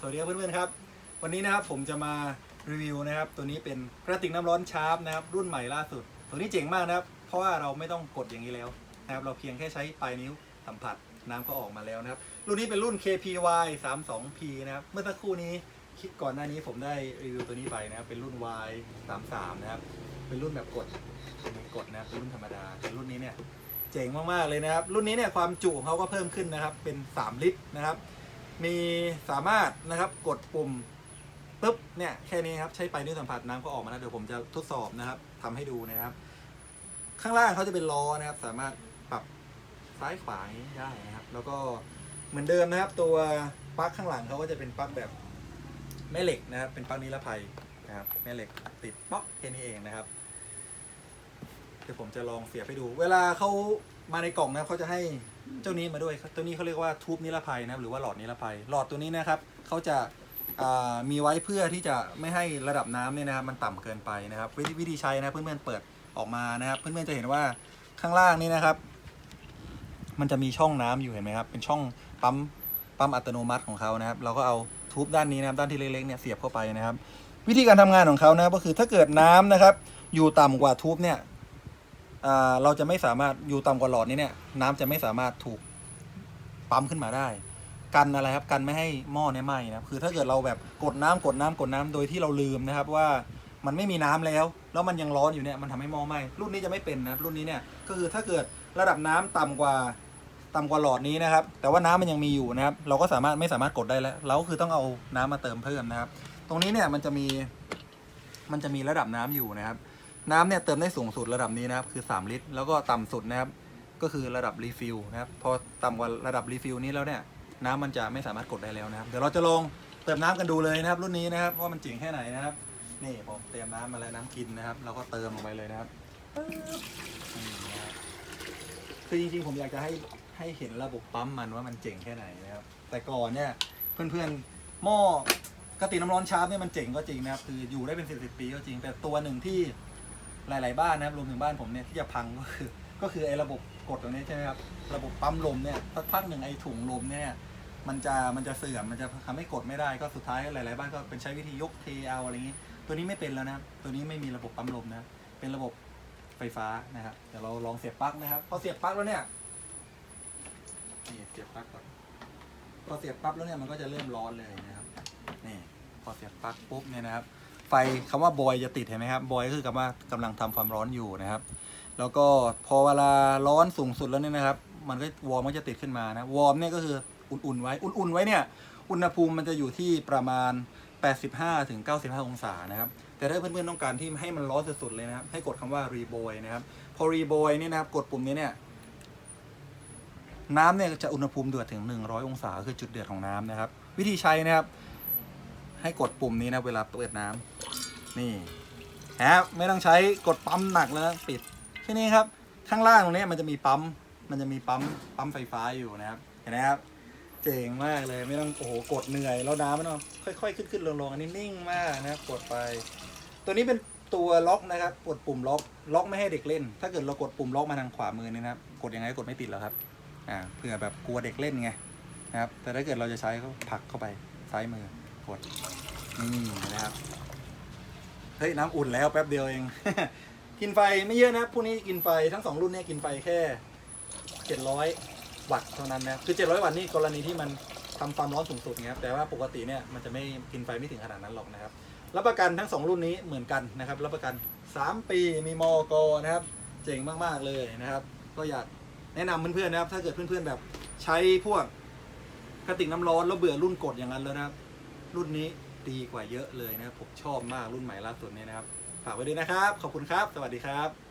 สวัสดีครับเพื่อนๆครับ วันนี้นะครับผมจะมารีวิวนะครับตัวนี้เป็นกระติกน้ำร้อนชาร์ปนะครับรุ่นใหม่ล่าสุด ตัวนี้เจ๋งมากนะครับ เพราะว่าเราไม่ต้องกดอย่างนี้แล้วนะครับเราเพียงแค่ใช้ปลายนิ้วสัมผัสน้ำก็ออกมาแล้วนะครับ รุ่นนี้เป็นรุ่น KPY 32P นะครับเมื่อสักครู่นี้คลิปก่อนหน้านี้ผมได้รีวิวตัวนี้ไปนะครับเป็นรุ่น Y 33นะครับเป็นรุ่นแบบกดเป็นกดนะครับเป็นรุ่นธรรมดาแต่รุ่นนี้เนี่ยเจ๋งมากๆเลยนะครับ รุ่นนี้เนี่ยความจุของเขาก็เพิ่มขึ้นนะครับเป็น 3 ลิตรนะครับ มีสามารถนะครับกดปุ่มปุ๊บเนี่ยแค่นี้ครับใช้ไปนิ้วสัมผัสน้ำก็ออกมาแล้วเดี๋ยวผมจะทดสอบนะครับทำให้ดูนะครับ ข้างล่างเขาจะเป็นล้อนะครับ สามารถปรับซ้ายขวาได้นะครับ แล้วก็เหมือนเดิมนะครับ ตัวปลั๊กข้างหลังเขาก็จะเป็นปลั๊กแบบแม่เหล็กนะครับ เป็นปลั๊กนิรภัยนะครับแม่เหล็กติดป๊อกแค่นี้เองนะครับเดี๋ยวผมจะลองเสียบให้ดู เวลาเขา มาในกล่องนะครับเขาจะให้เจ้านี้มาด้วยครับตัวนี้เขาเรียกว่าทูบนิรภัยนะครับหรือว่าหลอดนิรภัย หลอดตัวนี้นะครับเขาจะามีไว้เพื่อที่จะไม่ให้ระดับน้ำเนี่ยนะครับมันต่ำเกินไปนะครับวิธีวิธีใช้นะเพื่อนๆเปิดออกมานะครับ เพื่อนๆจะเห็นว่าข้างล่างนี่นะครับ มันจะมีช่องน้ำอยู่เห็นไหมครับ เป็นช่องปั๊มปั๊มอัตโนมัติของเขานะครับ เราก็เอาทูบด้านนี้นะครับด้านที่เล็กๆเนี่ยเสียบเข้าไปนะครับ วิธีการทำงานของเขานะก็คือถ้าเกิดน้ำนะครับ อยู่ต่ำกว่าทูบเนี่ย เราจะไม่สามารถอยู่ต่ำกว่าหลอดนี้เนี่ย น้ำจะไม่สามารถถูกปั๊มขึ้นมาได้ กันอะไรครับกันไม่ให้หม้อเนี่ยไหม้นะครับคือถ้าเกิดเราแบบกดน้ำกดน้ำกดน้ำโดยที่เราลืมนะครับว่ามันไม่มีน้ำแล้ว แล้วมันยังร้อนอยู่เนี่ยมันทำให้หม้อไหม้รุ่นนี้จะไม่เป็นนะครับรุ่นนี้เนี่ยก็คือถ้าเกิดระดับน้ำต่ำกว่าต่ำกว่าหลอดนี้นะครับ แต่ว่าน้ำมันยังมีอยู่นะครับ เราก็สามารถไม่สามารถกดได้แล้ว เราก็คือต้องเอาน้ำมาเติมเพิ่มนะครับ ตรงนี้เนี่ยมันจะมี มันจะมีระดับน้ำอยู่นะครับ น้ำเนี่ยเติมได้สูงสุดระดับนี้นะครับคือ 3 ลิตร แล้วก็ต่ำสุดนะครับก็คือระดับรีฟิลนะครับพอต่ำกว่าระดับรีฟิลนี้แล้วเนี่ยน้ำมันจะไม่สามารถกดได้แล้วนะครับ เดี๋ยวเราจะลองเติมน้ำกันดูเลยนะครับ รุ่นนี้นะครับว่ามันเจ๋งแค่ไหนนะครับ นี่ผมเตรียมน้ำมาแล้วน้ำกินนะครับ เราก็เติมลงไปเลยนะครับคือจริงๆผมอยากจะให้ให้เห็นระบบปั๊มมันว่ามันเจ๋งแค่ไหนนะครับ แต่ก่อนเนี่ยเพื่อนๆหม้อกระติน้ำร้อนชาร์ปเนี่ยมันเจ๋งก็จริงนะครับ คืออยู่ได้เป็นสิบสิบปีก็จริง แต่ตัวหนึ่งที่ หลาย ๆ บ้านนะครับรวมถึงบ้านผมเนี่ยที่จะพังก็คือก็คือไอ้ระบบกดตรงนี้ใช่ไหมครับระบบปั๊มลมเนี่ยสักพักหนึ่งไอ้ถุงลมเนี่ยมันจะมันจะเสื่อมมันจะทำให้กดไม่ได้ก็สุดท้ายหลาย ๆ บ้านก็เป็นใช้วิธียกเทเอาอะไรอย่างนี้ ตัวนี้ไม่เป็นแล้วนะตัวนี้ไม่มีระบบปั๊มลมนะเป็นระบบไฟฟ้านะครับเดี๋ยวเราลองเสียบปลั๊กนะครับพอเสียบปลั๊กแล้วเนี่ยนี่เสียบปลั๊กก่อนพอเสียบปั๊บแล้วเนี่ยมันก็จะเริ่มร้อนเลยนะครับนี่พอเสียบปลั๊กปุ๊บเนี่ยนะครับ ไฟคำว่าบอยจะติดเห็นไหมครับบอยก็คือคำว่ากำลังทำความร้อนอยู่นะครับ แล้วก็พอเวลาร้อนสูงสุดแล้วเนี่ยนะครับ มันก็วอร์มก็จะติดขึ้นมานะวอร์มเนี่ยก็คืออุ่นๆไว้อุ่นๆไว้เนี่ยอุณหภูมิมันจะอยู่ที่ประมาณ 85ถึง95 องศานะครับ แต่ถ้าเพื่อนๆต้องการที่ให้มันร้อนสุดๆเลยนะครับ ให้กดคำว่ารีบอยนะครับ พอรีบอยนี่ยนะครับ กดปุ่มนี้เนี่ยน้ำเนี่ยจะอุณหภูมิเดือดถึง 100 องศา คือจุดเดือดของน้ำนะครับ วิธีใช้นะครับ ให้กดปุ่มนี้นะเวลาเปิดน้ำนี่ฮะไม่ต้องใช้กดปั๊มหนักแล้วนะปิดแค่นี้ครับ ข้างล่างตรงนี้มันจะมีปั๊มมันจะมีปั๊มปั๊มไฟฟ้าอยู่นะครับเห็นไหมครับเจ๋งมากเลยไม่ต้องโอ้โหกดเหนื่อยแล้วน้ำไม่ต้องค่อยๆ ขึ้นขึ้นลงๆอันนี้นิ่งมากนะครับกดไป ตัวนี้เป็นตัวล็อกนะครับกดปุ่มล็อกล็อกไม่ให้เด็กเล่น ถ้าเกิดเรากดปุ่มล็อกมาทางขวามือนี่นะครับกดยังไงก็กดไม่ติดแล้วครับอ่าเผื่อแบบกลัวเด็กเล่นไงนะครับแต่ถ้าเกิดเราจะใช้ก็ผลักเข้าไปซ้ายมือ กดนี่นะครับเฮ้ยน้ำอุ่นแล้วแป๊บเดียวเอง กินไฟไม่เยอะนะครับพวกนี้กินไฟทั้งสองรุ่นเนี้กินไฟแค่700วัตต์เท่านั้นนะครับคือ700วัตต์นี่กรณีที่มันทำความร้อนสูงสุดนะครับแต่ว่าปกติเนี่ยมันจะไม่กินไฟไม่ถึงขนาดนั้นหรอกนะครับรับประกันทั้งสองรุ่นนี้เหมือนกันนะครับรับประกัน 3 ปีมีมอกนะครับ เจ๋งมากๆเลยนะครับ ก็อยากแนะนำเพื่อนๆนะครับ ถ้าเกิดเพื่อนๆแบบใช้พวกกระติกน้ำร้อนแล้วเบื่อรุ่นกดอย่างนั้นแล้วนะครับ รุ่นนี้ดีกว่าเยอะเลยนะครับผมชอบมากรุ่นใหม่ล่าสุดนี้นะครับ ฝากไว้ด้วยนะครับ ขอบคุณครับ สวัสดีครับ